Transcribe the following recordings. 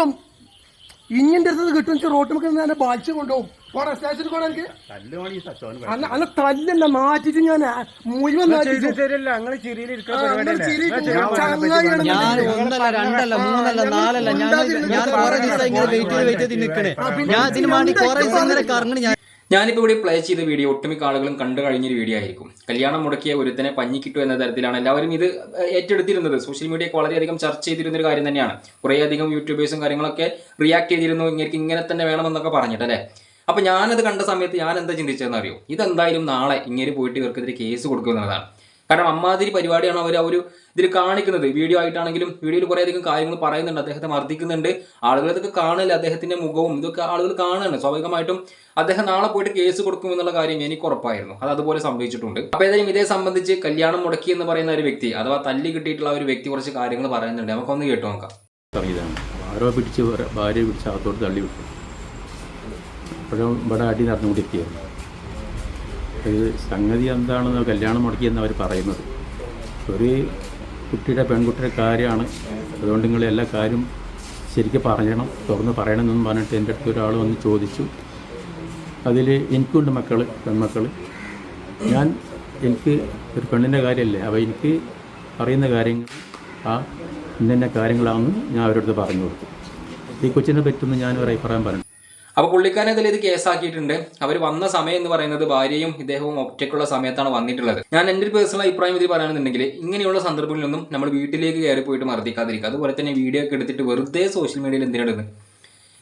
കിട്ടും. ഇഞ്ഞിന്റെ അടുത്ത് കിട്ടും. റോട്ടിൽ റോട്ട് നമുക്ക് ഞാൻ ബാധിച്ചു കൊണ്ടുപോകും. പോടാ സ്റ്റേഷനിൽ എനിക്ക്. ഈ സച്ചോന് അല്ല അല്ല തല്ലല്ല മാറ്റിട്ട് ഞാൻ മുഴുവൻ ചങ്ങാതിയാണ് ഞാൻ. ഒന്നല്ല രണ്ടല്ല മൂന്നല്ല നാലല്ല ഞാൻ ഞാൻ കുറെ ദിവസം ഇങ്ങനെ വെയിറ്റ് ചെയ്ത് വെയിറ്റ് ചെയ്ത് നിൽക്കണേ. ഞാൻ ഇതിന് വേണ്ടി കുറെ ദിവസം ഇങ്ങനെ കറങ്ങണ ഞാൻ ഞാനിപ്പോൾ ഇവിടെ പ്ലേ ചെയ്ത വീഡിയോ ഒട്ടുമിക്ക ആളുകളും കണ്ടു കഴിഞ്ഞൊരു വീഡിയോ ആയിരിക്കും. കല്യാണം മുടക്കിയ ഒരുത്തനെ പഞ്ഞി കിട്ടു എന്ന തരത്തിലാണ് എല്ലാവരും ഇത് ഏറ്റെടുത്തിരുന്നത്. സോഷ്യൽ മീഡിയയൊക്കെ വളരെയധികം ചർച്ച ചെയ്തിരുന്ന ഒരു കാര്യം തന്നെയാണ്. കുറേയധികം യൂട്യൂബേഴ്സും കാര്യങ്ങളൊക്കെ റിയാക്ട് ചെയ്തിരുന്നു. ഇങ്ങനെ ഇങ്ങനെ തന്നെ വേണമെന്നൊക്കെ പറഞ്ഞിട്ട് അല്ലേ? അപ്പോൾ ഞാനത് കണ്ട സമയത്ത് ഞാൻ എന്താ ചിന്തിച്ചതെന്ന് അറിയോ ഇതെന്തായാലും നാളെ ഇങ്ങനെ പോയിട്ട് ഇവർക്കെതിരെ കേസ് കൊടുക്കുന്നതാണ് കാരണം അമ്മാതിരി പരിപാടിയാണ് അവർ ആ ഒരു ഇതിൽ കാണിക്കുന്നത്. വീഡിയോ ആയിട്ടാണെങ്കിലും വീഡിയോയിൽ കുറേ അധികം കാര്യങ്ങൾ പറയുന്നുണ്ട്. അദ്ദേഹത്തെ മർദ്ദിക്കുന്നുണ്ട്. ആളുകൾ ഇതൊക്കെ കാണില്ല അദ്ദേഹത്തിന്റെ മുഖവും? ഇതൊക്കെ ആളുകൾ കാണുന്നുണ്ട് സ്വാഭാവികമായിട്ടും അദ്ദേഹം നാളെ പോയിട്ട് കേസ് കൊടുക്കും എന്നുള്ള കാര്യം എനിക്ക് ഉറപ്പായിരുന്നു. അത് അതുപോലെ സംഭവിച്ചിട്ടുണ്ട്. അപ്പോൾ ഏതായാലും ഇതേ സംബന്ധിച്ച് കല്യാണം മുടക്കി എന്ന് പറയുന്ന ഒരു വ്യക്തി അഥവാ തല്ലി കിട്ടിയിട്ടുള്ള ഒരു വ്യക്തി കുറച്ച് കാര്യങ്ങൾ പറയുന്നുണ്ട്. നമുക്കൊന്ന് കേട്ടു നോക്കാം. ആരോ പിടിച്ച് ഭാര്യ പിടിച്ച് അകത്തോട്ട് തള്ളി വിട്ടു. അപ്പോഴും ഇവിടെ അടി നടന്നുകൊണ്ടിരിക്കുകയായിരുന്നു. ഇത് സംഗതി എന്താണെന്ന് കല്യാണം മുടക്കിയെന്ന് അവർ പറയുന്നത്. ഒരു കുട്ടിയുടെ പെൺകുട്ടിയുടെ കാര്യമാണ്. അതുകൊണ്ട് നിങ്ങൾ എല്ലാ കാര്യം ശരിക്കും പറയണം തുറന്ന് പറയണമെന്നും പറഞ്ഞിട്ട് എന്റെ അടുത്ത് ഒരാൾ വന്ന് ചോദിച്ചു. അതിൽ എനിക്കുണ്ട് മക്കൾ പെൺമക്കൾ ഞാൻ എനിക്ക് ഒരു പെണ്ണിന്റെ കാര്യമല്ലേ അപ്പോൾ എനിക്ക് അറിയുന്ന കാര്യങ്ങൾ ആ ഇന്നെ കാര്യങ്ങളാണെന്ന് ഞാൻ അവരോട് പറഞ്ഞു കൊടുത്തു. ഈ കൊച്ചിനെ പറ്റുമെന്ന് ഞാൻ ഒരു അഭിപ്രായം പറഞ്ഞു അപ്പോൾ പുള്ളിക്കാരൻ ഇത് കേസാക്കിയിട്ടുണ്ട്. അവർ വന്ന സമയം എന്ന് പറയുന്നത് ഭാര്യയും ഇദ്ദേഹവും ഒറ്റയ്ക്കുള്ള സമയത്താണ് വന്നിട്ടുള്ളത്. ഞാൻ എന്റെ ഒരു പേഴ്സണൽ അഭിപ്രായം ഇതിൽ പറയുകയാണെന്നുണ്ടെങ്കിൽ ഇങ്ങനെയുള്ള സന്ദർഭങ്ങളിലൊന്നും നമ്മൾ വീട്ടിലേക്ക് കയറി പോയിട്ട് മർദ്ദിക്കാതിരിക്കുക. അതുപോലെ തന്നെ വീഡിയോ ഒക്കെ എടുത്തിട്ട് വെറുതെ സോഷ്യൽ മീഡിയയിൽ എന്തിനാണ്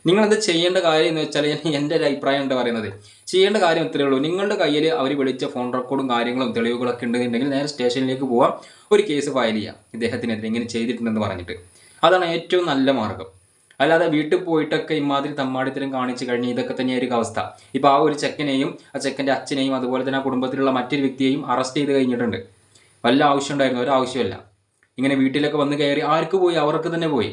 നിങ്ങൾ എന്ത് ചെയ്യേണ്ട കാര്യം എന്ന് വെച്ചാൽ എന്റെ ഒരു അഭിപ്രായം എന്താ പറയുന്നത്? ചെയ്യേണ്ട കാര്യം ഇത്രയേ ഉള്ളൂ. നിങ്ങളുടെ കയ്യിൽ അവർ വിളിച്ച ഫോൺ റെക്കോർഡും കാര്യങ്ങളും തെളിവുകളൊക്കെ ഉണ്ടെന്നുണ്ടെങ്കിൽ നേരെ സ്റ്റേഷനിലേക്ക് പോവാം. ഒരു കേസ് ഫയൽ ചെയ്യാം. ഇദ്ദേഹത്തിനെതിരെ ഇങ്ങനെ ചെയ്തിട്ടുണ്ടെന്ന് പറഞ്ഞിട്ട്. അതാണ് ഏറ്റവും നല്ല മാർഗം. അല്ലാതെ വീട്ടിൽ പോയിട്ടൊക്കെ ഇമാതിരി തമ്മാടിത്തരം കാണിച്ചു കഴിഞ്ഞാൽ ഇതൊക്കെ തന്നെയായിരിക്കും അവസ്ഥ. ഇപ്പോൾ ആ ഒരു ചെക്കനെയും ആ ചെക്കന്റെ അച്ഛനെയും അതുപോലെ തന്നെ ആ കുടുംബത്തിലുള്ള മറ്റൊരു വ്യക്തിയെയും അറസ്റ്റ് ചെയ്ത് കഴിഞ്ഞിട്ടുണ്ട്. വല്ല ആവശ്യം ഉണ്ടായിരുന്നു? ഒരു ആവശ്യമില്ല ഇങ്ങനെ വീട്ടിലൊക്കെ വന്ന് കയറി ആർക്ക് പോയി? അവർക്ക് തന്നെ പോയി.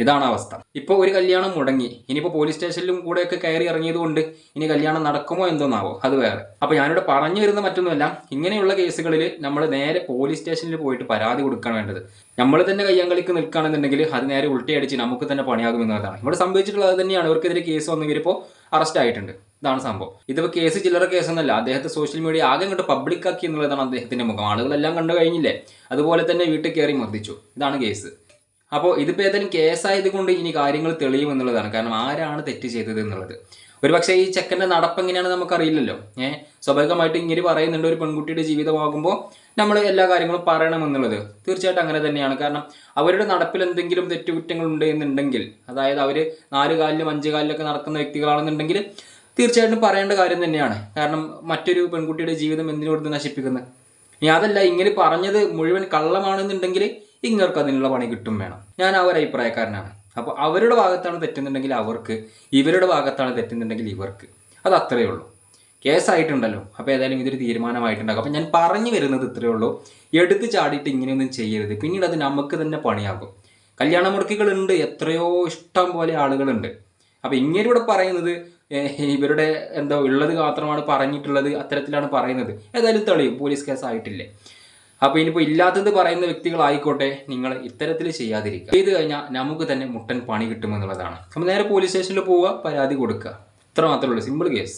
ഇതാണ് അവസ്ഥ. ഇപ്പോൾ ഒരു കല്യാണം മുടങ്ങി. ഇനിയിപ്പോൾ പോലീസ് സ്റ്റേഷനിലും കൂടെയൊക്കെ കയറി ഇറങ്ങിയത് കൊണ്ട് ഇനി കല്യാണം നടക്കുമോ എന്തോന്നാവോ അത് വേറെ. അപ്പോൾ ഞാനിവിടെ പറഞ്ഞു വരുന്ന മറ്റൊന്നുമല്ല ഇങ്ങനെയുള്ള കേസുകളിൽ നമ്മൾ നേരെ പോലീസ് സ്റ്റേഷനിൽ പോയിട്ട് പരാതി കൊടുക്കുകയാണ് വേണ്ടത്. നമ്മൾ തന്നെ കയ്യാങ്കളിക്ക് നിൽക്കുകയാണെന്നുണ്ടെങ്കിൽ അത് നേരെ ഉൾട്ടിയടിച്ച് നമുക്ക് തന്നെ പണിയാകും പണിയാകുമെന്നതാണ് ഇവിടെ സംഭവിച്ചിട്ടുള്ളത് തന്നെയാണ്. ഇവർക്കെതിരെ കേസ് വന്നു ഇവരിപ്പോൾ അറസ്റ്റ് ആയിട്ടുണ്ട്. ഇതാണ് സംഭവം. ഇതിപ്പോൾ കേസ് ചില്ലറ കേസൊന്നല്ല അദ്ദേഹത്തെ സോഷ്യൽ മീഡിയ ആകെ ഇങ്ങോട്ട് പബ്ലിക്കാക്കി എന്നുള്ളതാണ് അദ്ദേഹത്തിന്റെ മുഖം. ആളുകളെല്ലാം കണ്ടു കഴിഞ്ഞില്ലേ? അതുപോലെ തന്നെ വീട്ടിൽ കയറി മർദ്ദിച്ചു. ഇതാണ് കേസ്. അപ്പോൾ ഇതിപ്പോൾ ഏതായാലും കേസായത് കൊണ്ട് ഇനി കാര്യങ്ങൾ തെളിയും എന്നുള്ളതാണ്. കാരണം ആരാണ് തെറ്റ് ചെയ്തത് എന്നുള്ളത്? ഒരു പക്ഷേ ഈ ചെക്കന്റെ നടപ്പ് എങ്ങനെയാണ് നമുക്കറിയില്ലല്ലോ. ഏഹ് സ്വാഭാവികമായിട്ട് ഇങ്ങനെ പറയുന്നുണ്ട് ഒരു പെൺകുട്ടിയുടെ ജീവിതമാകുമ്പോൾ നമ്മൾ എല്ലാ കാര്യങ്ങളും പറയണം എന്നുള്ളത്. തീർച്ചയായിട്ടും അങ്ങനെ തന്നെയാണ്. കാരണം അവരുടെ നടപ്പിൽ എന്തെങ്കിലും തെറ്റുകുറ്റങ്ങൾ ഉണ്ട് എന്നുണ്ടെങ്കിൽ അതായത് അവർ നാല് കാലിലും അഞ്ച് കാലിലൊക്കെ നടക്കുന്ന വ്യക്തികളാണെന്നുണ്ടെങ്കിൽ തീർച്ചയായിട്ടും പറയേണ്ട കാര്യം തന്നെയാണ്. കാരണം മറ്റൊരു പെൺകുട്ടിയുടെ ജീവിതം എന്തിനോട് നശിപ്പിക്കുന്നത് ഇനി അതല്ല ഇങ്ങനെ പറഞ്ഞത് മുഴുവൻ കള്ളമാണെന്നുണ്ടെങ്കിൽ ഇങ്ങർക്ക് അതിനുള്ള പണി കിട്ടും വേണം. ഞാൻ ആ ഒരു അഭിപ്രായക്കാരനാണ്. അപ്പോൾ അവരുടെ ഭാഗത്താണ് തെറ്റുന്നുണ്ടെങ്കിൽ അവർക്ക് ഇവരുടെ ഭാഗത്താണ് തെറ്റുന്നുണ്ടെങ്കിൽ ഇവർക്ക്. അത് അത്രയേ ഉള്ളൂ. കേസായിട്ടുണ്ടല്ലോ അപ്പോൾ ഏതായാലും ഇതൊരു തീരുമാനമായിട്ടുണ്ടാകും. അപ്പോൾ ഞാൻ പറഞ്ഞു വരുന്നത് ഇത്രയേ ഉള്ളൂ. എടുത്ത് ചാടിയിട്ട് ഇങ്ങനെയൊന്നും ചെയ്യരുത്. പിന്നീട് അത് നമുക്ക് തന്നെ പണിയാകും. കല്യാണ മുടക്കികളുണ്ട്. എത്രയോ ഇഷ്ടം പോലെ ആളുകളുണ്ട്. അപ്പോൾ ഇങ്ങനെ പറയുന്നത് ഇവരുടെ എന്തോ ഉള്ളത് മാത്രമാണ് പറഞ്ഞിട്ടുള്ളത് അത്തരത്തിലാണ് പറയുന്നത്. ഏതായാലും തെളിയും. പോലീസ് കേസ് ആയിട്ടില്ലേ അപ്പോൾ ഇനിയിപ്പോൾ ഇല്ലാത്തത് പറയുന്ന വ്യക്തികളായിക്കോട്ടെ നിങ്ങൾ ഇത്തരത്തിൽ ചെയ്യാതിരിക്കുക. ചെയ്ത് കഴിഞ്ഞാൽ നമുക്ക് തന്നെ മുട്ടൻ പണി കിട്ടുമെന്നുള്ളതാണ്. അപ്പോൾ നേരെ പോലീസ് സ്റ്റേഷനിൽ പോവുക പരാതി കൊടുക്കുക. ഇത്ര മാത്രമേ ഉള്ളൂ. Simple case